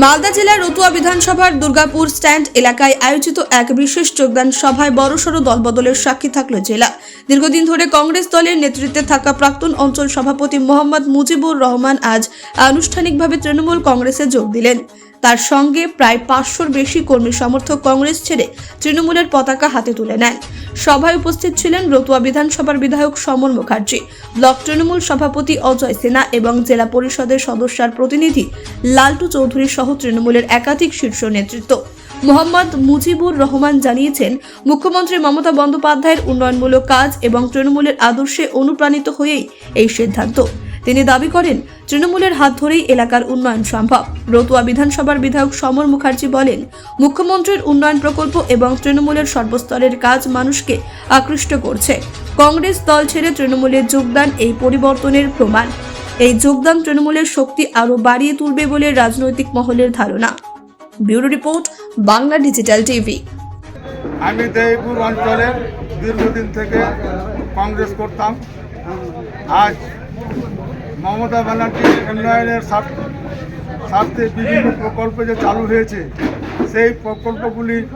মালদা জেলার রতুয়া বিধানসভার দুর্গাপুর স্ট্যান্ড এলাকায় আয়োজিত এক বিশেষ যোগদান সভায় বড়সড় দলবদলের সাক্ষী থাকল জেলা। দীর্ঘদিন ধরে কংগ্রেস দলের নেতৃত্বে থাকা প্রাক্তন অঞ্চল সভাপতি মোহাম্মদ মুজিবুর রহমান আজ আনুষ্ঠানিকভাবে তৃণমূল কংগ্রেসে যোগ দিলেন। তার সঙ্গে প্রায় পাঁচশোর বেশি কর্মী সমর্থক কংগ্রেস ছেড়ে তৃণমূলের পতাকা হাতে তুলে নেন সভায় উপস্থিত ছিলেন রতুয়া বিধানসভার বিধায়ক সমর মুখার্জি, ব্লক তৃণমূল সভাপতি অজয় সিনহা এবং জেলা পরিষদের সদস্যার প্রতিনিধি লালটু চৌধুরী সহ তৃণমূলের একাধিক শীর্ষ নেতৃত্ব। মোহাম্মদ মুজিবুর রহমান জানিয়েছেন, মুখ্যমন্ত্রী মমতা বন্দ্যোপাধ্যায়ের উন্নয়নমূলক কাজ এবং তৃণমূলের আদর্শে অনুপ্রাণিত হয়েই এই সিদ্ধান্ত। তিনি দাবি করেন, তৃণমূলের হাত ধরেই এলাকার উন্নয়ন সম্ভব। রতুয়া বিধানসভার বিধায়ক সমর মুখার্জি বলেন, মুখ্যমন্ত্রীর উন্নয়ন প্রকল্প এবং তৃণমূলের সর্বস্তরের কাজ মানুষকে আকৃষ্ট করছে। কংগ্রেস দল ছেড়ে তৃণমূলে যোগদান এই পরিবর্তনের প্রমাণ। এই যোগদান তৃণমূলের শক্তি আরও বাড়িয়ে তুলবে বলে রাজনৈতিক মহলের ধারণা। Bureau report, Bangla digital TV. আমি দেবপুর অঞ্চলের দীর্ঘদিন থেকে কংগ্রেস করতাম। আজ মমতা ব্যানার্জির উন্নয়নের স্বার্থ- বিভিন্ন প্রকল্প যে চালু হয়েছে, সেই প্রকল্পগুলি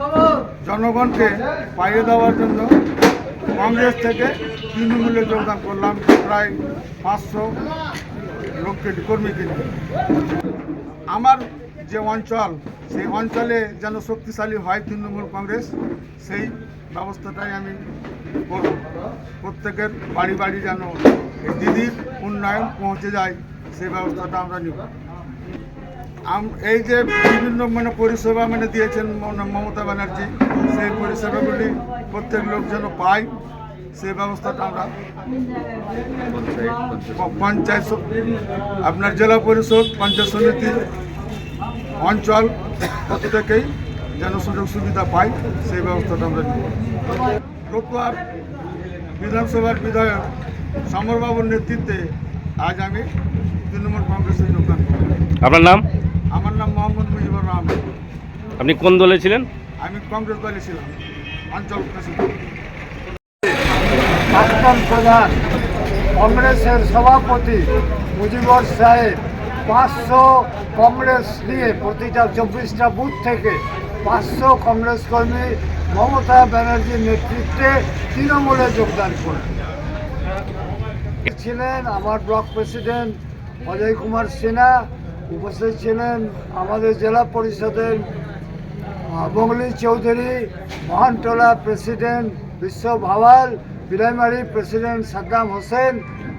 জনগণকে পাইয়ে দেওয়ার জন্য কংগ্রেস থেকে তৃণমূলে যোগদান করলাম প্রায় পাঁচশো লোককে কর্মীকে। আমার যে অঞ্চল, সেই অঞ্চলে যেন শক্তিশালী হয় তৃণমূল কংগ্রেস, সেই ব্যবস্থাটাই আমি করব। প্রত্যেকের বাড়ি বাড়ি যেন এই দিদির উন্নয়ন পৌঁছে যায়, সেই ব্যবস্থাটা আমরা নিব। এই যে বিভিন্ন মানে পরিষেবা মানে দিয়েছেন মম- মমতা ব্যানার্জি, সেই পরিষেবাগুলি প্রত্যেক লোক যেন পায়, সেই ব্যবস্থাটা আমরা পঞ্চায়েত আপনার জেলা পরিষদ, পঞ্চায়েত সমিতি, অঞ্চল প্রত্যেকেই যেন সুযোগ সুবিধা পায় সেই ব্যবস্থাটা আমরা নিব। রতুয়ার বিধানসভার বিধায়ক সমরবাবুর নেতৃত্বে আজ আমি তৃণমূল কংগ্রেসে যোগদান করি আপনার নাম? আমার নাম মোহাম্মদ মুজিবুর রহমান। আপনি কোন দলে ছিলেন? আমি কংগ্রেস দলে ছিলাম অঞ্চল প্রাক্তন প্রধান কংগ্রেসের সভাপতি মুজিবর সাহেব পাঁচশো কংগ্রেস নিয়ে প্রতিটা চব্বিশটা বুথ থেকে পাঁচশো কংগ্রেস কর্মী মমতা ব্যানার্জির নেতৃত্বে তৃণমূলে যোগদান করে। ছিলেন আমার ব্লক প্রেসিডেন্ট অজয় কুমার সিনহা, উপস্থিত ছিলেন আমাদের জেলা পরিষদের বঙ্গলি চৌধুরী, মহানটোলা প্রেসিডেন্ট বিশ্ব ভাওয়াল বিলাইমারি প্রেসিডেন্ট সাদ্দাম হোসেন,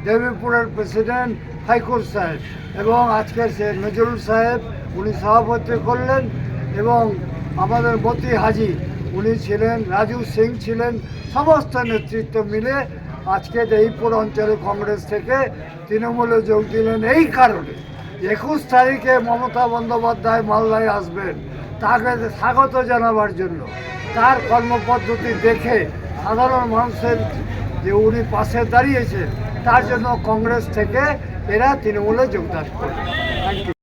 দেবীপুরের প্রেসিডেন্ট হাইকোর্ট সাহেব এবং আজকে সে নজরুল সাহেব, উনি সভাপতি করলেন এবং আমাদের মতি হাজি। উনি ছিলেন, রাজু সিং ছিলেন, সমস্ত নেতৃত্ব মিলে আজকে দেবীপুর অঞ্চলে কংগ্রেস থেকে তৃণমূলে যোগ দিলেন এই কারণে। একুশ তারিখে মমতা বন্দ্যোপাধ্যায় মালদায় আসবেন, তাকে স্বাগত জানাবার জন্য। তার কর্মপদ্ধতি দেখে সাধারণ মানুষের যে উনি পাশে দাঁড়িয়েছেন, তার জন্য কংগ্রেস থেকে এরা তৃণমূলে যোগদান করবে। Thank you